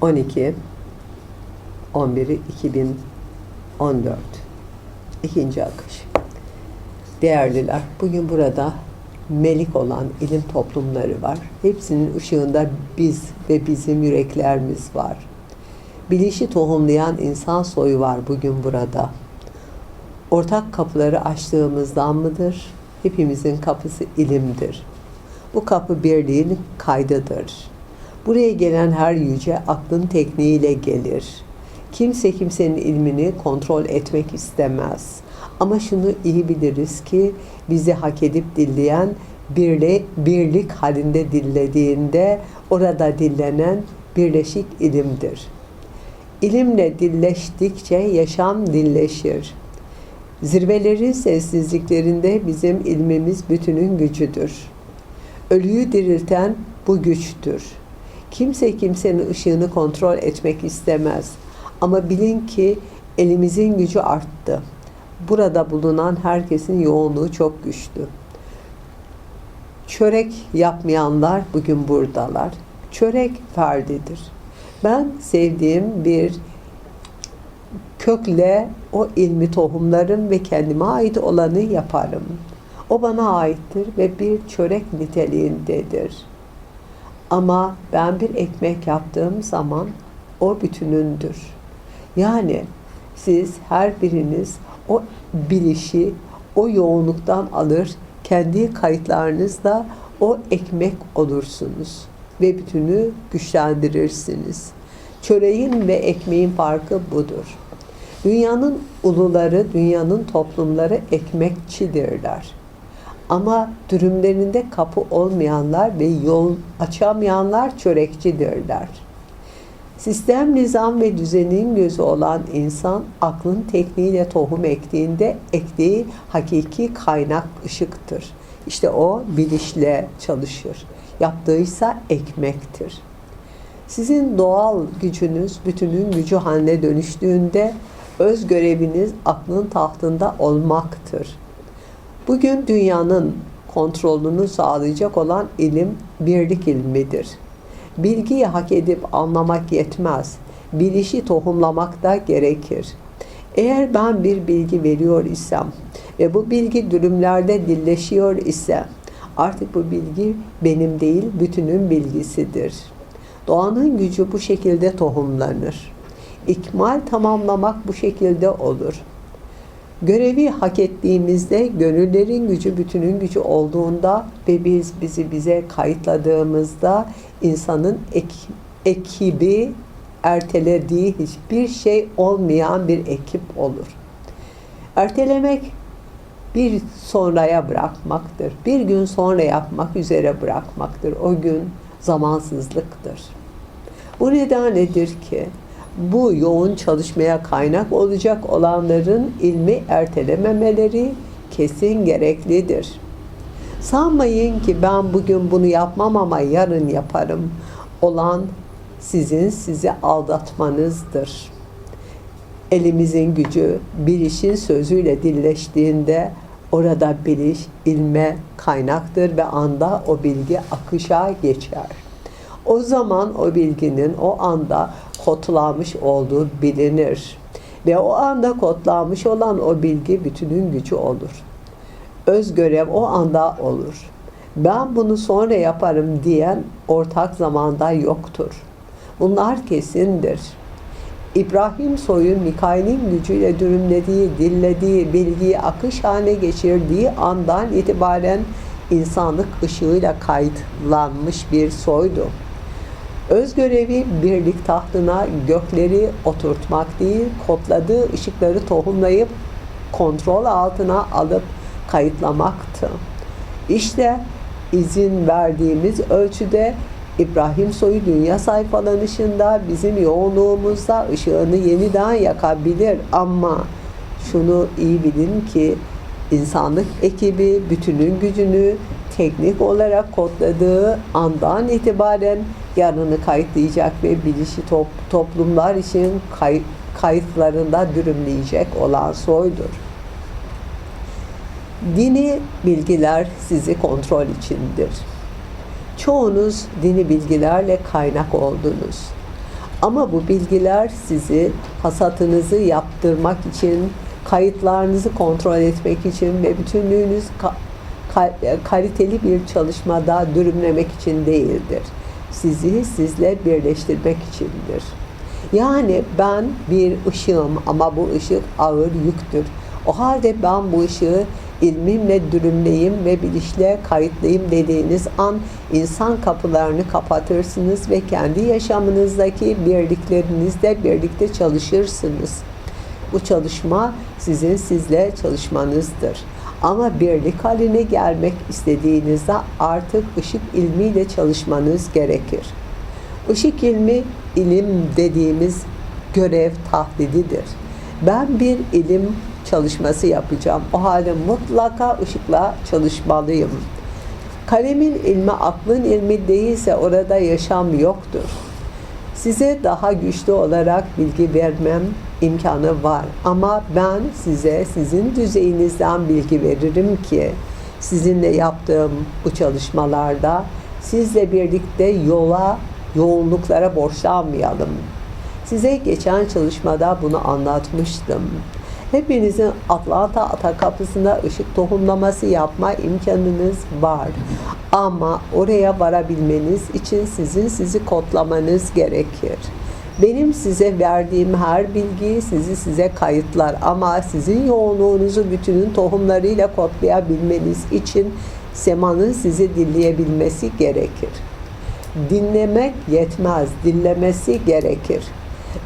12 11'i 2014 İkinci akış. Değerliler, bugün burada melik olan ilim toplumları var. Hepsinin ışığında biz ve bizim yüreklerimiz var. Bilişi tohumlayan insan soyu var bugün burada. Ortak kapıları açtığımızdan mıdır? Hepimizin kapısı ilimdir. Bu kapı birliğin kaydıdır. Buraya gelen her yüce aklın tekniğiyle gelir. Kimse kimsenin ilmini kontrol etmek istemez. Ama şunu iyi biliriz ki bizi hak edip dinleyen birle, birlik halinde dillediğinde orada dillenen birleşik ilimdir. İlimle dilleştikçe yaşam dilleşir. Zirvelerin sessizliklerinde bizim ilmimiz bütünün gücüdür. Ölüyü dirilten bu güçtür. Kimse kimsenin ışığını kontrol etmek istemez. Ama bilin ki elimizin gücü arttı. Burada bulunan herkesin yoğunluğu çok güçlü. Çörek yapmayanlar bugün buradalar. Çörek ferdidir. Ben sevdiğim bir kökle o ilmi tohumlarım ve kendime ait olanı yaparım. O bana aittir ve bir çörek niteliğindedir. Ama ben bir ekmek yaptığım zaman o bütünündür. Yani siz her biriniz o bilişi, o yoğunluktan alır, kendi kayıtlarınızda o ekmek olursunuz ve bütünü güçlendirirsiniz. Çöreğin ve ekmeğin farkı budur. Dünyanın uluları, dünyanın toplumları ekmekçidirler. Ama dürümlerinde kapı olmayanlar ve yol açamayanlar çörekçidirler. Sistem, nizam ve düzenin gözü olan insan aklın tekniğiyle tohum ektiğinde ektiği hakiki kaynak ışıktır. İşte o bilişle çalışır. Yaptığıysa ekmektir. Sizin doğal gücünüz bütünün gücü haline dönüştüğünde öz göreviniz aklın tahtında olmaktır. Bugün dünyanın kontrolünü sağlayacak olan ilim birlik ilmidir. Bilgiyi hak edip anlamak yetmez. Bilişi tohumlamak da gerekir. Eğer ben bir bilgi veriyor isem ve bu bilgi dürümlerde dilleşiyor ise artık bu bilgi benim değil bütünün bilgisidir. Doğanın gücü bu şekilde tohumlanır. İkmal tamamlamak bu şekilde olur. Görevi hak ettiğimizde gönüllerin gücü bütünün gücü olduğunda ve biz bizi bize kayıtladığımızda insanın ek, ekibi ertelediği hiçbir şey olmayan bir ekip olur. Ertelemek bir sonraya bırakmaktır. Bir gün sonra yapmak üzere bırakmaktır. O gün zamansızlıktır. Bu nedenledir ki bu yoğun çalışmaya kaynak olacak olanların ilmi ertelememeleri kesin gereklidir. Sanmayın ki ben bugün bunu yapmam ama yarın yaparım. Olan sizin sizi aldatmanızdır. Elimizin gücü bilişin sözüyle dilleştiğinde orada biliş ilme kaynaktır ve anda o bilgi akışa geçer. O zaman o bilginin o anda kodlanmış olduğu bilinir. Ve o anda kodlanmış olan o bilgi bütünün gücü olur. Öz görev o anda olur. Ben bunu sonra yaparım diyen ortak zamanda yoktur. Bunlar kesindir. İbrahim soyu Mikail'in gücüyle dürümlediği, dillediği, bilgiyi akış haline geçirdiği andan itibaren insanlık ışığıyla kayıtlanmış bir soydu. Öz görevi birlik tahtına gökleri oturtmak değil, kodladığı ışıkları tohumlayıp kontrol altına alıp kayıtlamaktı. İşte izin verdiğimiz ölçüde İbrahim soyu dünya sayfalanışında bizim yoğunluğumuzda ışığını yeniden yakabilir ama şunu iyi bilin ki insanlık ekibi bütünün gücünü teknik olarak kodladığı andan itibaren yarını kayıtlayacak ve bilişi top, toplumlar için kay, kayıtlarında dürümleyecek olan soydur. Dini bilgiler sizi kontrol içindir. Çoğunuz dini bilgilerle kaynak oldunuz. Ama bu bilgiler sizi hasatınızı yaptırmak için, kayıtlarınızı kontrol etmek için ve bütünlüğünüz ka- kaliteli bir çalışmada dürümlemek için değildir. Sizi sizle birleştirmek içindir. Yani ben bir ışığım ama bu ışık ağır yüktür. O halde ben bu ışığı ilmimle dürümleyim ve bilişle kayıtlayayım dediğiniz an insan kapılarını kapatırsınız ve kendi yaşamınızdaki birliklerinizle birlikte çalışırsınız. Bu çalışma sizin sizle çalışmanızdır. Ama birlik haline gelmek istediğinizde artık ışık ilmiyle çalışmanız gerekir. Işık ilmi ilim dediğimiz görev tahlididir. Ben bir ilim çalışması yapacağım. O halde mutlaka ışıkla çalışmalıyım. Kalemin ilmi aklın ilmi değilse orada yaşam yoktur. Size daha güçlü olarak bilgi vermem imkanı var ama ben size sizin düzeyinizden bilgi veririm ki sizinle yaptığım bu çalışmalarda sizle birlikte yola, yoğunluklara borçlanmayalım. Size geçen çalışmada bunu anlatmıştım. Hepinizin Atlanta Ata Kapısı'nda ışık tohumlaması yapma imkanınız var. Ama oraya varabilmeniz için sizin sizi kodlamanız gerekir. Benim size verdiğim her bilgi sizi size kayıtlar ama sizin yoğunluğunuzu bütünün tohumlarıyla kodlayabilmeniz için semanın sizi dinleyebilmesi gerekir. Dinlemek yetmez, dinlemesi gerekir.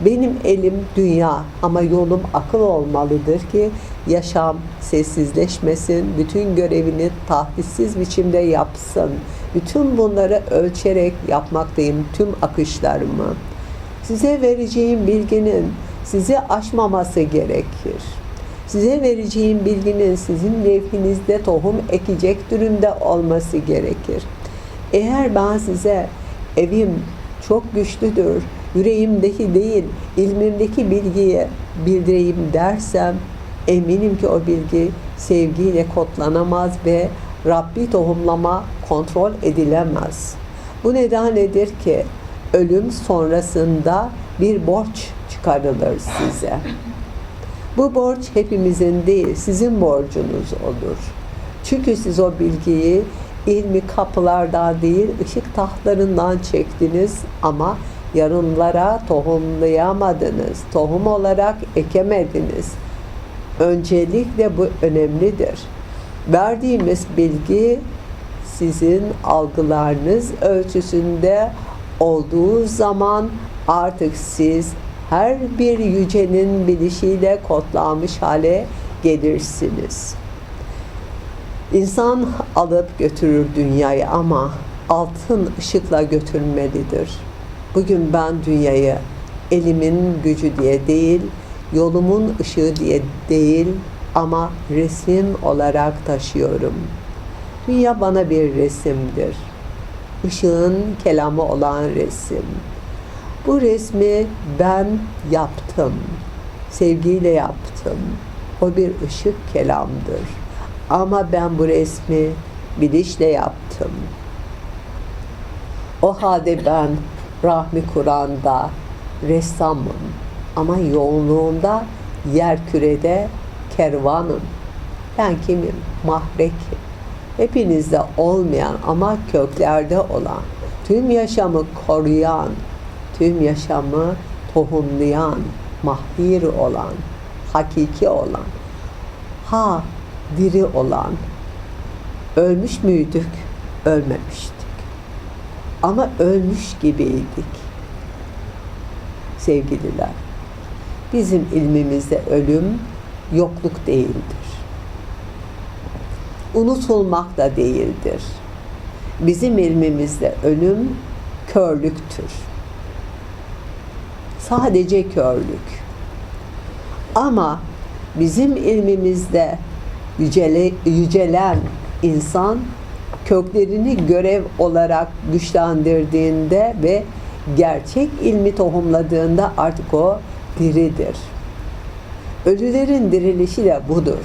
Benim elim dünya ama yolum akıl olmalıdır ki yaşam sessizleşmesin, bütün görevini tahdissiz biçimde yapsın. Bütün bunları ölçerek yapmaktayım tüm akışlarımı. Size vereceğim bilginin sizi aşmaması gerekir. Size vereceğim bilginin sizin levhinizde tohum ekecek durumda olması gerekir. Eğer ben size evim çok güçlüdür, yüreğimdeki değil, ilmimdeki bilgiyi bildireyim dersem eminim ki o bilgi sevgiyle kodlanamaz ve Rabbi tohumlama kontrol edilemez. Bu nedenledir ki ölüm sonrasında bir borç çıkarılır size. Bu borç hepimizin değil, sizin borcunuz olur. Çünkü siz o bilgiyi ilmi kapılardan değil, ışık tahtlarından çektiniz ama yarınlara tohumlayamadınız. Tohum olarak ekemediniz. Öncelikle bu önemlidir. Verdiğimiz bilgi sizin algılarınız ölçüsünde olduğu zaman artık siz her bir yücenin bilişiyle kodlanmış hale gelirsiniz. İnsan alıp götürür dünyayı ama altın ışıkla götürmelidir. Bugün ben dünyayı elimin gücü diye değil, yolumun ışığı diye değil ama resim olarak taşıyorum. Dünya bana bir resimdir. Işığın kelamı olan resim. Bu resmi ben yaptım. Sevgiyle yaptım. O bir ışık kelamdır. Ama ben bu resmi bilişle yaptım. O halde ben Rahmi Kur'an'da ressamım ama yoğunluğunda yer kürede kervanım. Ben kimim? Mahrekim. Hepinizde olmayan ama köklerde olan, tüm yaşamı koruyan, tüm yaşamı tohumlayan, mahir olan, hakiki olan, ha diri olan, ölmüş müydük? Ölmemiştik. Ama ölmüş gibiydik. Sevgililer, bizim ilmimizde ölüm yokluk değildir. Unutulmak da değildir. Bizim ilmimizde ölüm körlüktür. Sadece körlük. Ama bizim ilmimizde yücele, yücelen insan köklerini görev olarak güçlendirdiğinde ve gerçek ilmi tohumladığında artık o diridir. Ölülerin dirilişi de budur.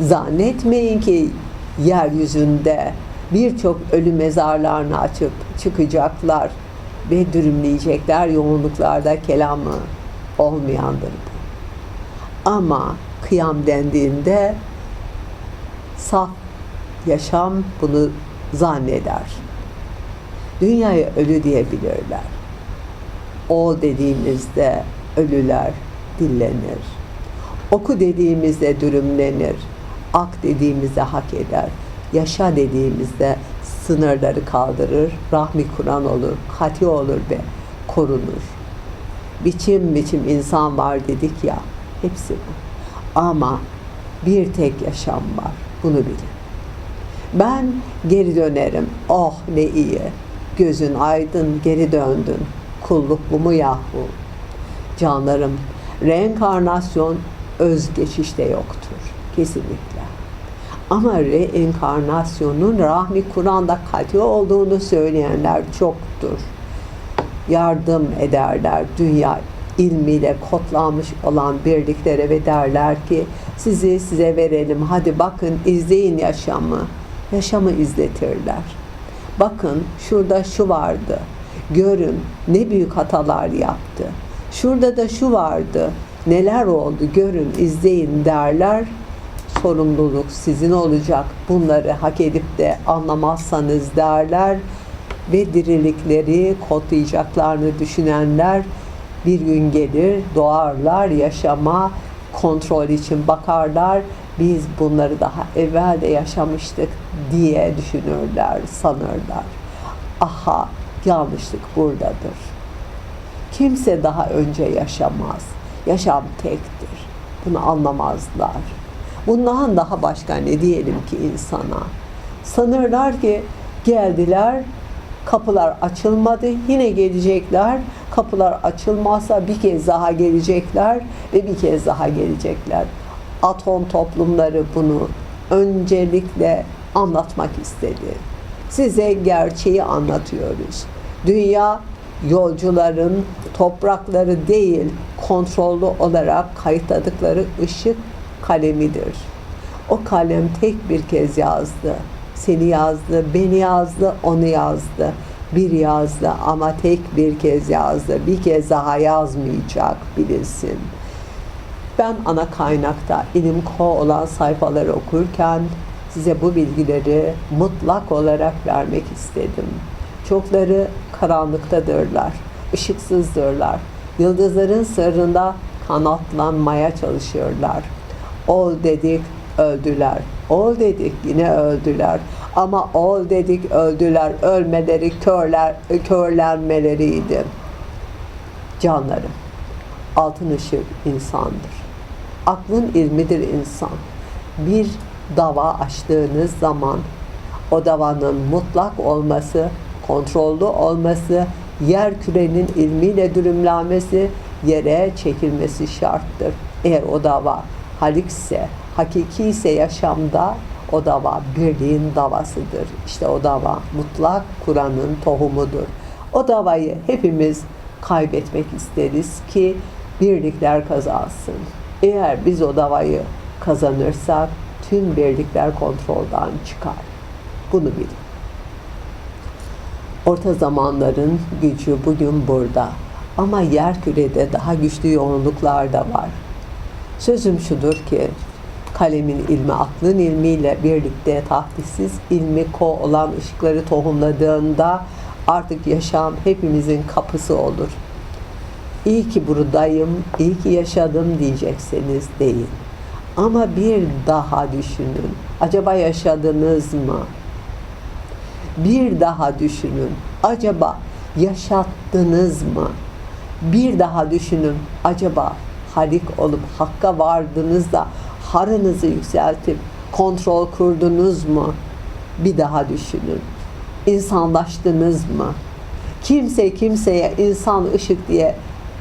Zannetmeyin ki yeryüzünde birçok ölü mezarlarını açıp çıkacaklar. ve dürümleyecekler yoğunluklarda kelamı olmayandır bu. Ama kıyam dendiğinde saf yaşam bunu zanneder. Dünyaya ölü diyebilirler. O dediğimizde ölüler dillenir. Oku dediğimizde dürümlenir. Ak dediğimizde hak eder. Yaşa dediğimizde sınırları kaldırır. Rahmi Kur'an olur. Kati olur ve korunur. Biçim biçim insan var dedik ya. Hepsi bu. Ama bir tek yaşam var. Bunu bilin. Ben geri dönerim. Oh ne iyi. Gözün aydın geri döndün. Kulluk bu mu yahu? Canlarım, reenkarnasyon özgeçişte yoktur. Kesinlikle. Ama reenkarnasyonun rahmi Kur'an'da kati olduğunu söyleyenler çoktur. Yardım ederler dünya ilmiyle kodlanmış olan birliklere ve derler ki sizi size verelim hadi bakın izleyin yaşamı. Yaşamı izletirler. Bakın şurada şu vardı. Görün ne büyük hatalar yaptı. Şurada da şu vardı. Neler oldu görün izleyin derler. Sorumluluk sizin olacak. Bunları hak edip de anlamazsanız derler ve dirilikleri kodlayacaklarını düşünenler bir gün gelir, doğarlar, yaşama kontrol için bakarlar. Biz bunları daha evvel de yaşamıştık diye düşünürler, sanırlar. Aha, yanlışlık buradadır. Kimse daha önce yaşamaz. Yaşam tektir. Bunu anlamazlar. Bundan daha başka ne diyelim ki insana? Sanırlar ki geldiler, kapılar açılmadı, yine gelecekler. Kapılar açılmazsa bir kez daha gelecekler ve bir kez daha gelecekler. Atom toplumları bunu öncelikle anlatmak istedi. Size gerçeği anlatıyoruz. Dünya yolcuların toprakları değil, kontrollü olarak kayıtladıkları ışık kalemidir. O kalem tek bir kez yazdı. Seni yazdı, beni yazdı, onu yazdı. Bir yazdı ama tek bir kez yazdı. Bir kez daha yazmayacak bilinsin. Ben ana kaynakta ilim ko olan sayfaları okurken size bu bilgileri mutlak olarak vermek istedim. Çokları karanlıktadırlar, ışıksızdırlar. Yıldızların sırrında kanatlanmaya çalışıyorlar. Ol dedik, öldüler. Ol dedik, yine öldüler. Ama ol dedik, öldüler. Ölmeleri körler, körlenmeleriydi. Canlarım, altın ışık insandır. Aklın ilmidir insan. Bir dava açtığınız zaman o davanın mutlak olması, kontrollü olması, yer kürenin ilmiyle dürümlenmesi, yere çekilmesi şarttır. Eğer o dava halikse, hakiki ise yaşamda o dava birliğin davasıdır. İşte o dava mutlak Kur'an'ın tohumudur. O davayı hepimiz kaybetmek isteriz ki birlikler kazansın. Eğer biz o davayı kazanırsak tüm birlikler kontrolden çıkar. Bunu bilin. Orta zamanların gücü bugün burada. Ama yer kürede daha güçlü yoğunluklar da var. Sözüm şudur ki, kalemin ilmi aklın ilmiyle birlikte tahtisiz ilmi ko olan ışıkları tohumladığında artık yaşam hepimizin kapısı olur. İyi ki buradayım, iyi ki yaşadım diyecekseniz değil. Ama bir daha düşünün. Acaba yaşadınız mı? Bir daha düşünün. Acaba yaşattınız mı? Bir daha düşünün. Acaba halik olup hakka vardınız da harınızı yükseltip kontrol kurdunuz mu? Bir daha düşünün. İnsanlaştınız mı? Kimse kimseye insan ışık diye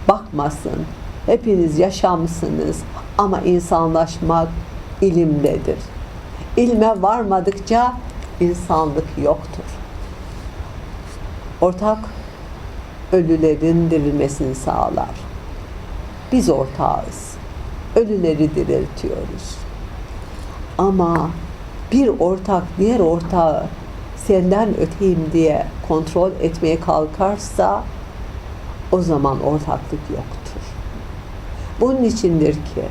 bakmasın. Hepiniz yaşamsınız ama insanlaşmak ilimledir. İlme varmadıkça insanlık yoktur. Ortak ölülerin dirilmesini sağlar. Biz ortağız. Ölüleri diriltiyoruz. Ama bir ortak diğer ortağı senden öteyim diye kontrol etmeye kalkarsa o zaman ortaklık yoktur. Bunun içindir ki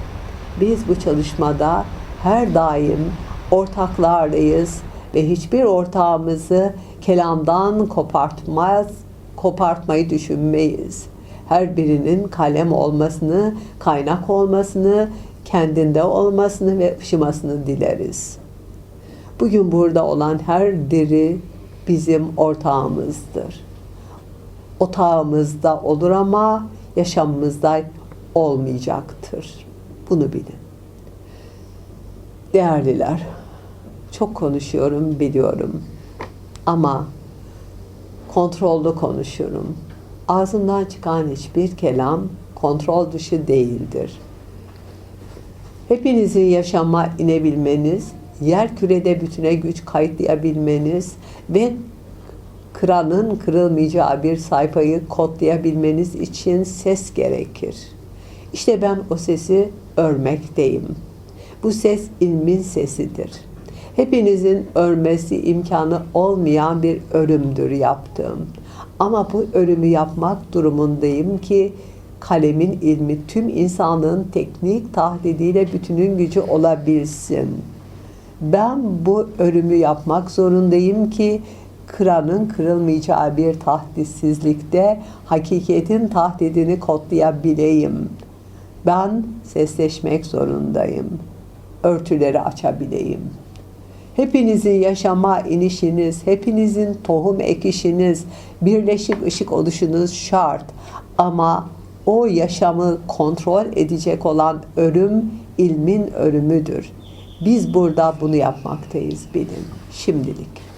biz bu çalışmada her daim ortaklardayız ve hiçbir ortağımızı kelamdan kopartmaz, kopartmayı düşünmeyiz. Her birinin kalem olmasını, kaynak olmasını, kendinde olmasını ve ışımasını dileriz. Bugün burada olan her diri bizim ortağımızdır. Otağımızda olur ama yaşamımızda olmayacaktır. Bunu bilin. Değerliler, çok konuşuyorum biliyorum. Ama kontrollü konuşuyorum. Ağzımdan çıkan hiçbir kelam kontrol dışı değildir. Hepinizin yaşama inebilmeniz, yer kürede bütüne güç kayıtlayabilmeniz ve kıranın kırılmayacağı bir sayfayı kodlayabilmeniz için ses gerekir. İşte ben o sesi örmekteyim. Bu ses ilmin sesidir. Hepinizin örmesi imkanı olmayan bir örümdür yaptığım. Ama bu örümü yapmak durumundayım ki kalemin ilmi tüm insanlığın teknik tahlidiyle bütünün gücü olabilsin. Ben bu örümü yapmak zorundayım ki kıranın kırılmayacağı bir tahditsizlikte hakikatin tahdidini kodlayabileyim. Ben sesleşmek zorundayım. Örtüleri açabileyim. Hepinizin yaşama inişiniz, hepinizin tohum ekişiniz, birleşik ışık oluşunuz şart. Ama o yaşamı kontrol edecek olan örüm ilmin örümüdür. Biz burada bunu yapmaktayız bilin şimdilik.